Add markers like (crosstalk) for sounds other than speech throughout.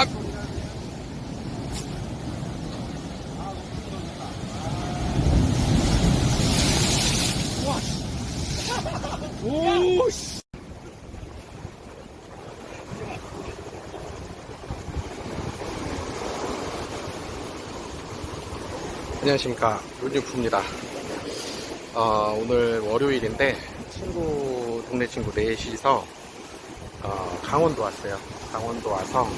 탑. 오, 씨. 안녕하십니까. 윤육프입니다. 어, 오늘 월요일인데, 친구, 동네 친구 넷이서, 어, 강원도 왔어요. 강원도 와서,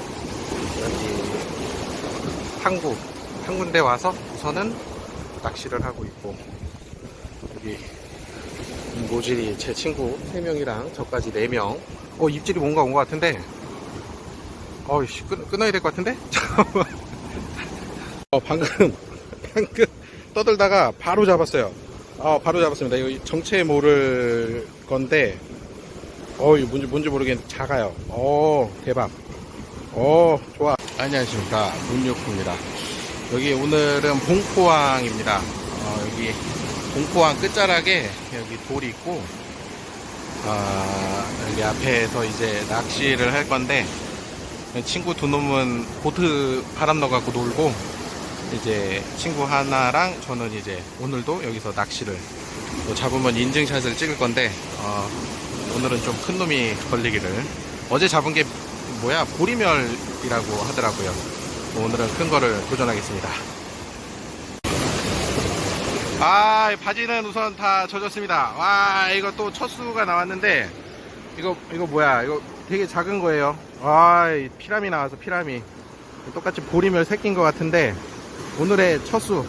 항구, 한 군데 와서 우선은 낚시를 하고 있고, 여기, 모질이 제 친구 3명이랑 저까지 4명. 어, 입질이 뭔가 온 것 같은데, 어이씨, 끊, 끊어야 될 것 같은데? (laughs) 어, 방금, (laughs) 방금 떠들다가 바로 잡았어요. 어, 바로 잡았습니다. 이거 정체 모를 건데, 어, 이거 뭔지, 뭔지 모르겠는데 작아요. 어, 대박. 어, 좋아. 안녕하십니까. 문육구입니다. 여기 오늘은 봉포항입니다. 어, 여기 봉포항 끝자락에 여기 돌이 있고, 아, 여기 앞에서 이제 낚시를 할 건데, 친구 두 놈은 보트 바람 넣어갖고 놀고, 이제 친구 하나랑 저는 이제 오늘도 여기서 낚시를 또 잡으면 인증샷을 찍을 건데 어, 오늘은 좀 큰 놈이 걸리기를 어제 잡은 게 뭐야 보리멸이라고 하더라고요. 오늘은 큰 거를 도전하겠습니다. 아 바지는 우선 다 젖었습니다. 와 이거 또 첫 수가 나왔는데 이거 이거 뭐야 이거 되게 작은 거예요. 아 피라미 나와서 피라미. 똑같이 보리멸 새낀 것 같은데 오늘의 첫수